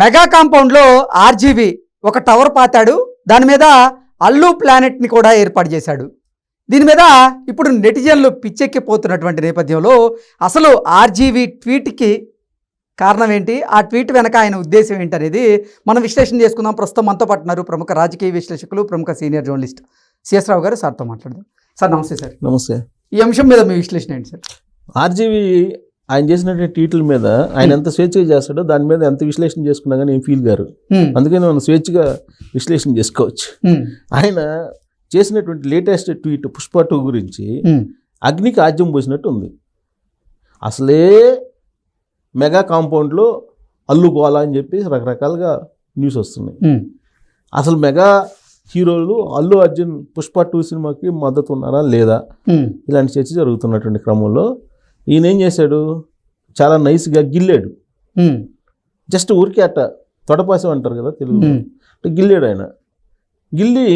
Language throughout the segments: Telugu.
మెగా కాంపౌండ్లో ఆర్జీవి ఒక టవర్ పాతాడు దాని మీద అల్లు ప్లానెట్ని కూడా ఏర్పాటు చేశాడు. దీని మీద ఇప్పుడు నెటిజన్లు పిచ్చెక్కిపోతున్నటువంటి నేపథ్యంలో అసలు ఆర్జీవి ట్వీట్కి కారణం ఏంటి? ఆ ట్వీట్ వెనక ఆయన ఉద్దేశం ఏంటి అనేది మనం విశ్లేషణ చేసుకుందాం. ప్రస్తుతం మనతో పాటు ఉన్నారు ప్రముఖ రాజకీయ విశ్లేషకులు ప్రముఖ సీనియర్ జర్నలిస్ట్ సిఎస్ రావు గారు. సార్తో మాట్లాడదాం. సార్ నమస్తే సార్. నమస్తే. ఈ అంశం మీద మీ విశ్లేషణ ఏంటి సార్? ఆర్జీవి ఆయన చేసినటువంటి ట్వీట్ల మీద ఆయన ఎంత స్వేచ్ఛగా చేస్తాడో దాని మీద ఎంత విశ్లేషణ చేసుకున్నా కానీ ఏం ఫీల్ గారు. అందుకని మనం స్వేచ్ఛగా విశ్లేషణ చేసుకోవచ్చు. ఆయన చేసినటువంటి లేటెస్ట్ ట్వీట్ పుష్ప టూ గురించి అగ్నికి ఆజ్యం పోసినట్టు ఉంది. అసలే మెగా కాంపౌండ్లో అల్లు గోలా అని చెప్పి రకరకాలుగా న్యూస్ వస్తున్నాయి. అసలు మెగా హీరోలు అల్లు అర్జున్ పుష్ప టూ సినిమాకి మద్దతు ఉన్నారా లేదా? ఇలాంటి చర్చ జరుగుతున్నటువంటి క్రమంలో ఈయన ఏం చేశాడు? చాలా నైస్గా గిల్లాడు. జస్ట్ ఊరికే అట్ట తొడపాసం అంటారు కదా తెలుగు గిల్లాడు ఆయన. గిల్లి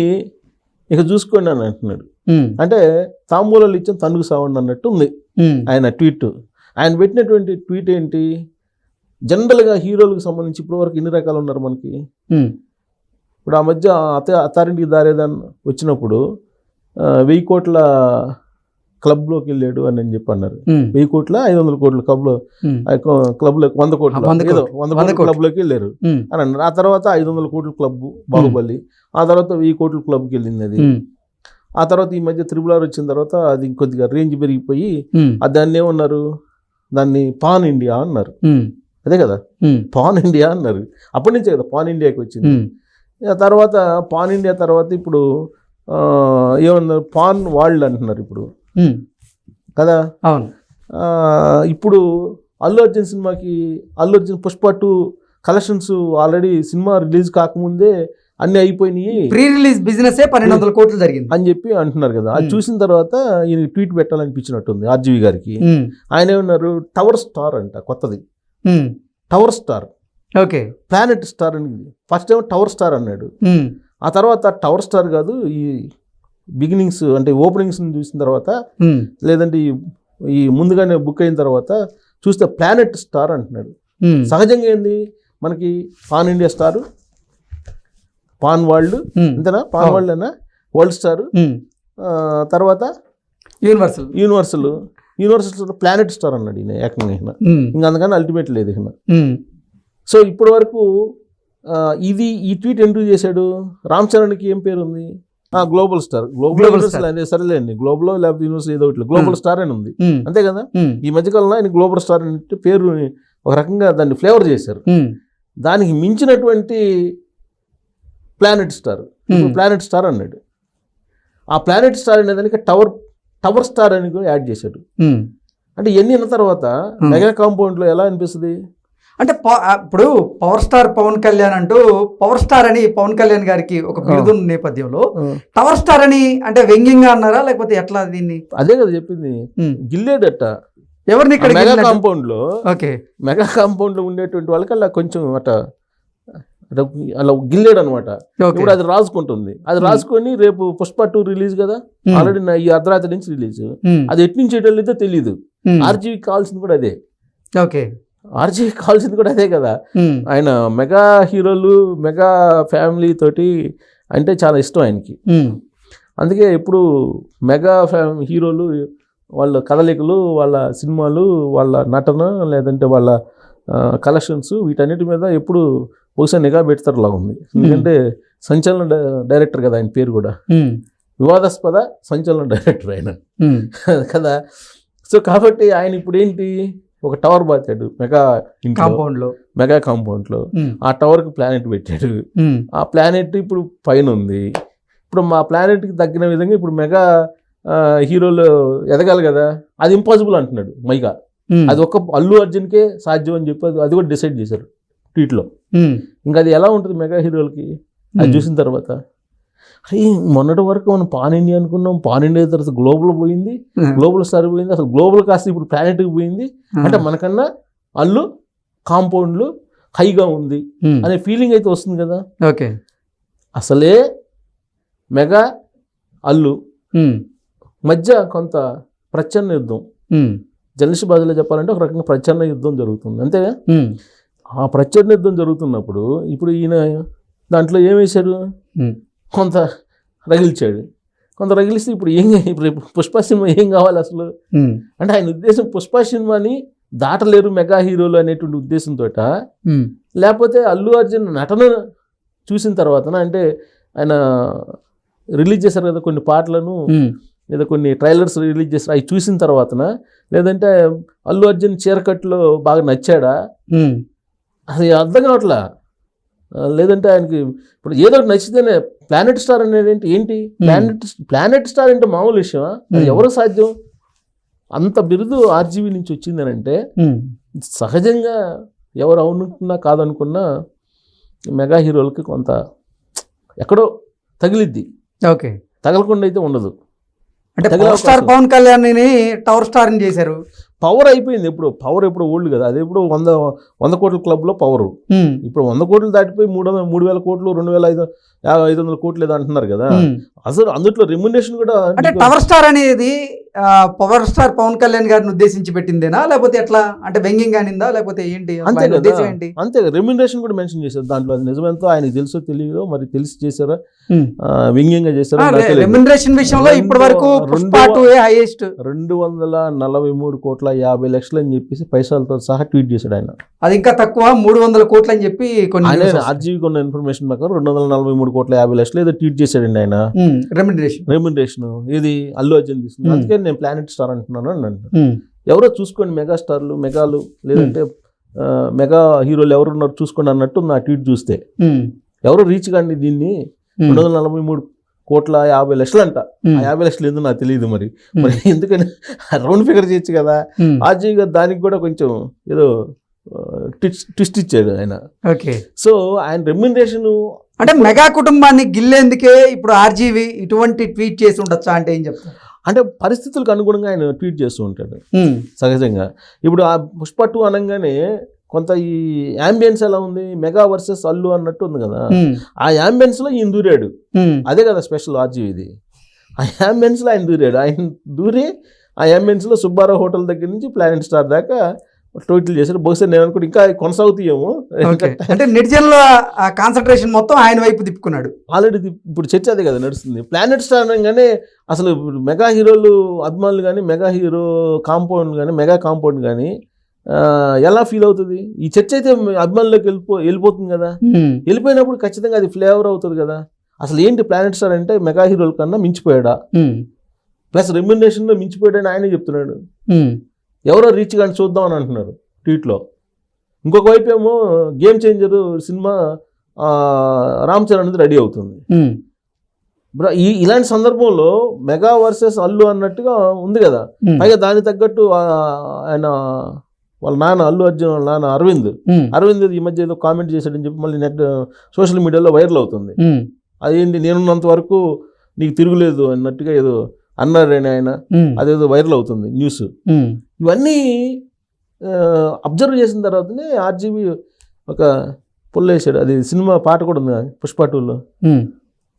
ఇక చూసుకోండి అని అంటున్నాడు. అంటే తాంబూలాలు ఇచ్చిన తనుగు సావండి అన్నట్టు ఉంది ఆయన ట్వీట్. ఆయన పెట్టినటువంటి ట్వీట్ ఏంటి? జనరల్గా హీరోలకు సంబంధించి ఇప్పటివరకు ఎన్ని రకాలు ఉన్నారు మనకి? ఇప్పుడు ఆ మధ్య అత అత్తారింటికి దారేదాన్ వచ్చినప్పుడు వెయ్యి కోట్ల క్లబ్లోకి వెళ్ళాడు అని అని చెప్పి అన్నారు వెయ్యి కోట్ల ఐదు వందల కోట్ల క్లబ్లో హ్మ్, క్లబ్లో వంద కోట్ల వంద ఏదో కోట్లు. వంద. క్లబ్లోకి వెళ్ళారు అని అన్నారు. ఆ తర్వాత ఐదు వందల కోట్ల క్లబ్ బాహుబలి ఆ తర్వాత వెయ్యి కోట్ల క్లబ్కి వెళ్ళింది అది ఆ తర్వాత ఈ మధ్య త్రిబుల్ ఆర్ వచ్చిన తర్వాత అది కొద్దిగా రేంజ్ పెరిగిపోయి దాన్ని ఏమన్నారు? దాన్ని పాన్ ఇండియా అన్నారు. అదే కదా? పాన్ ఇండియా అన్నారు. అప్పటి నుంచే కదా పాన్ ఇండియాకి వచ్చింది. తర్వాత పాన్ ఇండియా తర్వాత ఇప్పుడు ఏమన్నారు? పాన్ వరల్డ్ అంటున్నారు ఇప్పుడు. కదా? అవును. ఇప్పుడు అల్లు అర్జున్ సినిమాకి Allu Arjun Pushpa two collections already cinema release కాకముందే అన్నీ అయిపోయినాయి. ప్రీ రిలీజ్ బిజినెస్ పన్నెండు వందల కోట్లు జరిగింది. అని చెప్పి అంటున్నారు కదా. అది. చూసిన తర్వాత ఈయన ట్వీట్ పెట్టాలనిపించినట్టుంది ఆర్జీవి గారికి. ఆయన ఏమన్నారు? టవర్ స్టార్ అంట కొత్తది. Tower star. Okay. Planet star అని. ఫస్ట్ ఏమో టవర్ స్టార్ అన్నాడు. ఆ తర్వాత టవర్ స్టార్ కాదు ఈ బిగినింగ్స్ అంటే ఓపెనింగ్స్ చూసిన తర్వాత లేదంటే ఈ ఈ ముందుగానే బుక్ అయిన తర్వాత చూస్తే ప్లానెట్ స్టార్ అంటున్నాడు. సహజంగా ఏంది? మనకి pan India star pan world అంతేనా పాన్. వరల్డ్ అన్నా? World star. తర్వాత universal. Universal. Universal star planet star అన్నాడు ఈయన ఏకంగా ఈయన. ఇంకా అందుకని అల్టిమేట్ లేదు ఈయన. సో ఇప్పటి వరకు ఇది ఈ ట్వీట్ ఎందుకు చేశాడు? రామ్ చరణ్కి ఏం పేరు ఉంది గ్లోబల్ స్టార్ గ్లోబల్ అనేది సరేలేండి. గ్లోబల్ లేకపోతే యూనివర్సల్ ఏదో ఒకటి గ్లోబల్ స్టార్ అని ఉంది. హ్మ్, అంతే కదా? హ్మ్, ఈ మధ్యకాలంలో ఆయన గ్లోబల్ స్టార్ అంటే పేరు ఒక రకంగా దాన్ని ఫ్లేవర్ చేశారు. హ్మ్, దానికి మించినటువంటి ప్లానెట్ స్టార్. ప్లానెట్ స్టార్ అన్నాడు. ఆ ప్లానెట్ స్టార్ అనే దానికి టవర్ టవర్ స్టార్ అని కూడా యాడ్ చేశాడు. అంటే ఎన్ని తర్వాత Hmm. మెగా కాంపౌండ్లో ఎలా అనిపిస్తుంది? అంటే ఇప్పుడు పవర్ స్టార్ పవన్ కళ్యాణ్ అంటూ పవర్ స్టార్ అని పవన్ కళ్యాణ్ గారికి ఒక బిరుదున్న నేపథ్యంలో టవర్ స్టార్ అని అంటే వ్యంగ్యంగా అన్నారా? లేకపోతే ఎట్లా దీన్ని? అదే కదా చెప్పింది. గిల్లేడట. ఎవరిని ఇక్కడ మెగా? కాంపౌండ్లో ఓకే. మెగా కాంపౌండ్లో ఉండేటువంటి వాళ్ళకి అలా కొంచెం అట అలా గిల్లేడు అనమాట ఇప్పుడు అది రాసుకుంటుంది. అది. రాసుకొని రేపు పుష్ప టూ రిలీజ్ కదా. ఆల్రెడీ నా ఈ అర్ధరాత్రి నుంచి రిలీజ్. అది ఎటు నుంచి ఎటు వెళ్ళిద్దో తెలియదు. ఆర్జీవి కావాల్సింది కూడా అదే. ఓకే. ఆర్జీవి కావాల్సింది కూడా అదే కదా. ఆయన మెగా హీరోలు మెగా ఫ్యామిలీ తోటి అంటే చాలా ఇష్టం ఆయనకి. అందుకే ఇప్పుడు మెగా ఫ్యా హీరోలు వాళ్ళ కదలికలు వాళ్ళ సినిమాలు వాళ్ళ నటన లేదంటే వాళ్ళ కలెక్షన్స్ వీటన్నిటి మీద ఎప్పుడు బహుశా నిఘా పెడతారులా ఉంది ఎందుకంటే సంచలన డైరెక్టర్ కదా ఆయన పేరు కూడా. వివాదాస్పద సంచలన డైరెక్టర్ ఆయన. కదా సో కాబట్టి ఆయన ఇప్పుడు ఏంటి ఒక టవర్ బాతాడు మెగా కాంపౌండ్లో మెగా కాంపౌండ్లో హ్మ్. ఆ టవర్కి ప్లానెట్ పెట్టాడు. ఆ ప్లానెట్ ఇప్పుడు పైన ఉంది ఇప్పుడు మా ప్లానెట్కి తగ్గిన విధంగా ఇప్పుడు మెగా హీరోలు ఎదగాలి కదా అది ఇంపాసిబుల్ అంటున్నాడు మైగా. అది ఒక్క అల్లు అర్జున్కే సాధ్యం అని చెప్పి అది- కూడా డిసైడ్ చేశారు ట్వీట్లో. ఇంకా అది ఎలా ఉంటుంది మెగా హీరోలకి అది. చూసిన తర్వాత మొన్నటి వరకు మనం పాన్ ఇండియా అనుకున్నాం పాన్ ఇండియా తర్వాత గ్లోబల్ పోయింది. గ్లోబల్ స్టార్ పోయింది అసలు గ్లోబల్ కాస్త ఇప్పుడు ప్లానెట్కి పోయింది అంటే మనకన్నా అల్లు కాంపౌండ్లు హైగా ఉంది. అనే ఫీలింగ్ అయితే వస్తుంది కదా ఓకే అసలే మెగా అల్లు. మధ్య కొంత ప్రచ్ఛన్న యుద్ధం. జర్నలిస్ట్ బాధలో చెప్పాలంటే ఒక రకంగా ప్రచ్ఛన్న యుద్ధం జరుగుతుంది అంతేగా. ఆ ప్రత్యర్థి యుద్ధం జరుగుతున్నప్పుడు ఇప్పుడు ఈయన దాంట్లో ఏం వేశారు ఉమ్. కొంత రగిల్చాడు కొంత రగిలిస్తే ఇప్పుడు ఏం ఇప్పుడు పుష్ప సినిమా ఏం కావాలి అసలు. అంటే ఆయన ఉద్దేశం పుష్ప సినిమాని దాటలేరు మెగా హీరోలు అనేటువంటి ఉద్దేశంతో. లేకపోతే అల్లు అర్జున్ నటన చూసిన తర్వాత అంటే ఆయన రిలీజ్ చేశారు కదా కొన్ని పాటలను. లేదా కొన్ని ట్రైలర్స్ రిలీజ్ చేశారు అవి చూసిన తర్వాతన లేదంటే అల్లు అర్జున్ చీరకట్లో బాగా నచ్చాడా. అది అర్థం కావట్లా లేదంటే ఆయనకి ఇప్పుడు ఏదో ఒకటి నచ్చితేనే ప్లానెట్ స్టార్ అనేది ఏంటి? ఏంటి ప్లానెట్ ప్లానెట్ స్టార్ అంటే మామూలు విషయమా? అది Hmm. ఎవరు సాధ్యం? అంత బిరుదు ఆర్జీవీ నుంచి వచ్చిందని అంటే ఉమ్. సహజంగా ఎవరు అవునుకున్నా కాదనుకున్నా మెగా హీరోలకి కొంత ఎక్కడో తగిలిద్ది. ఓకే. తగలకుండా అయితే ఉండదు. అంటే స్టార్. పవన్ కళ్యాణ్ని టవర్ స్టార్ చేశారు. పవర్ అయిపోయింది ఎప్పుడు. పవర్ ఎప్పుడు ఓల్డ్ కదా. అది ఎప్పుడు వంద వంద కోట్ల క్లబ్లో పవర్. ఇప్పుడు వంద కోట్లు దాటిపోయి మూడు వందల మూడు వేల కోట్లు రెండు వేల ఐదు యాభై ఐదు వందల కోట్లు ఏదో అంటున్నారు కదా. అసలు అందుట్లో రెమ్యునేషన్ కూడా అంటే టవర్ స్టార్ అనేది పవర్ స్టార్ పవన్ కళ్యాణ్ గారిని ఉద్దేశించి పెట్టిందేనా? లేకపోతే ఎట్లా? అంటే వ్యంగ్యం కానిందా లేకపోతే ఏంటి? అంతే ఆయన కదా. అంతే రెమ్యునరేషన్ కూడా మెన్షన్ చేశారు. దాంట్లో అది నిజమెంతో ఆయనకి తెలుసో తెలియదో మరి తెలిసి చేశారా? వ్యంగ్యంగా చేశారా. రెమ్యునరేషన్ విషయంలో ఇప్పటి వరకు రెండు వందల నలభై మూడు కోట్ల యాభై లక్షలు అని చెప్పేసి పైసలతో సహా ట్వీట్ చేశాడు ఆయన. అది ఇంకా తక్కువ మూడు వందల కోట్లు అని చెప్పి కొన్ని. ఆర్జీవీకి ఉన్న ఇన్ఫర్మేషన్ ప్రకారం రెండు వందల నలభై మూడు కోట్ల యాభై లక్షలు ఏదో ట్వీట్ చేశాడండి ఆయన. రెమ్యునరేషన్ రెమ్యునరేషన్ ఇది అల్లు అర్జున్ తీసుకుంది. అందుకే నేను ప్లానెట్ స్టార్ అంటున్నాను అని ఉమ్, ఎవరో చూసుకోండి మెగా స్టార్లు మెగాలు లేదంటే మెగా హీరోలు ఎవరు ఉన్నారు చూసుకోండి అన్నట్టు నా ట్వీట్ చూస్తే. ఎవరు రీచ్ కానీ దీన్ని. రెండు వందల నలభై మూడు కోట్ల యాభై లక్షలు అంట యాభై లక్షలు ఏందో నాకు తెలియదు మరి. మరి ఎందుకని? రౌండ్ ఫిగర్ చేయొచ్చు కదా. ఆర్జీ గారు దానికి కూడా కొంచెం ఏదో ట్విస్ట్ ట్విస్ట్ ఇచ్చాడు ఆయన. ఓకే. సో ఆయన రెమ్యునరేషన్ అంటే మెగా కుటుంబాన్ని గిల్లేందుకే ఇప్పుడు ఆర్జీవి ఇటువంటి ట్వీట్ చేసి ఉండొచ్చా అంటే ఏం చెప్తారు? అంటే పరిస్థితులకు అనుగుణంగా ఆయన ట్వీట్ చేస్తూ ఉంటాడు. సహజంగా. ఇప్పుడు ఆ పుష్ప టూ అనగానే కొంత ఈ యాంబియన్స్ ఎలా ఉంది? మెగా వర్సెస్ అల్లు అన్నట్టు ఉంది కదా. ఆ యాంబియన్స్లో ఈయన దూరాడు. అదే కదా స్పెషల్ ఆర్జీవి ఇది. ఆ యాంబియన్స్లో ఆయన దూరాడు. ఆయన దూరి ఆ యాంబియన్స్లో సుబ్బారావు హోటల్ దగ్గర నుంచి ప్లానెట్ స్టార్ దాకా ట్వీట్లు చేశారు బహుశా నేను అనుకుంటే ఇంకా కొనసాగుతాయేమో. అంటే నెటిజన్లో ఆ కాన్సన్ట్రేషన్ మొత్తం ఆయన వైపు తిప్పుకున్నాడు. ఆల్రెడీ ఇప్పుడు చర్చ అదే కదా నడుస్తుంది. ప్లానెట్ స్టార్ అనగానే అసలు మెగా హీరోలు అభిమానులు కానీ మెగా హీరో కాంపౌండ్ కానీ మెగా కాంపౌండ్ కానీ ఎలా ఫీల్ అవుతుంది? ఈ చర్చ అయితే అభిమానులకు వెళ్ళిపో వెళ్ళిపోతుంది కదా. వెళ్ళిపోయినప్పుడు ఖచ్చితంగా అది ఫ్లేవర్ అవుతుంది కదా. అసలు ఏంటి ప్లానెట్ స్టార్ అంటే మెగా హీరోల కన్నా మించిపోయాడా? ప్లస్ రెమ్యునరేషన్లో మించిపోయాడని ఆయనే చెప్తున్నాడు. ఎవరో రీచ్ కానీ చూద్దాం అని అంటున్నారు ట్వీట్లో ఇంకొక వైపు ఏమో game changer cinema Ram Charan ready అవుతుంది. ఈ ఇలాంటి సందర్భంలో మెగా వర్సెస్ అల్లు అన్నట్టుగా ఉంది కదా. పైగా దానికి తగ్గట్టు ఆయన వాళ్ళ నాన్న అల్లు అర్జున్ వాళ్ళ నాన్న అరవింద్. అరవింద్ ఈ మధ్య ఏదో కామెంట్ చేశాడని చెప్పి మళ్ళీ నెట్ సోషల్ మీడియాలో వైరల్ అవుతుంది. అదేంటి నేనున్నంత వరకు నీకు తిరుగులేదు అన్నట్టుగా ఏదో అన్నారని ఆయన. అదేదో వైరల్ అవుతుంది న్యూస్. ఇవన్నీ అబ్జర్వ్ చేసిన తర్వాతనే ఆర్జీబీ ఒక పుల్లేసాడు అది సినిమా పాట కూడా ఉంది పుష్ప టూలో.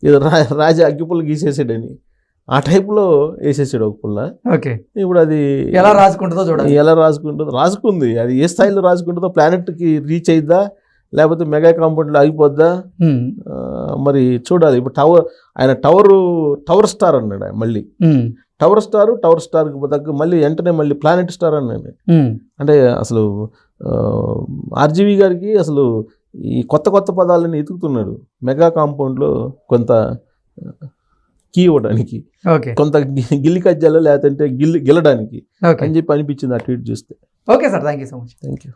ఏదో రా రాజా అగ్గిపుల్ల గీసేసాడని. ఆ టైప్లో వేసేసాడు ఒక పుల్ల. ఓకే. ఇప్పుడు అది ఎలా రాసుకుంటుందో చూడాలి. ఎలా రాసుకుంటుందో రాసుకుంది. అది ఏ స్థాయిలో రాసుకుంటుందో ప్లానెట్కి రీచ్ అయిద్దా లేకపోతే మెగా కాంపౌండ్లో ఆగిపోద్దా? మరి చూడాలి. ఇప్పుడు టవర్ ఆయన టవర్ టవర్ స్టార్ అన్నాడు ఆయన మళ్ళీ. టవర్ స్టార్ టవర్ స్టార్కి తగ్గ మళ్ళీ వెంటనే మళ్ళీ ప్లానెట్ స్టార్ అన్నాడు అంటే అసలు ఆర్జీవి గారికి అసలు ఈ కొత్త కొత్త పదాలను ఎతుకుతున్నాడు. మెగా కాంపౌండ్లో కొంత కీ ఇవ్వడానికి కొంత గిల్లి కజ్జాలు లేదంటే గిల్లి గిల్లడానికి అని చెప్పి అనిపించింది ఆ ట్వీట్ చూస్తే. Okay sir thank you so much. Thank you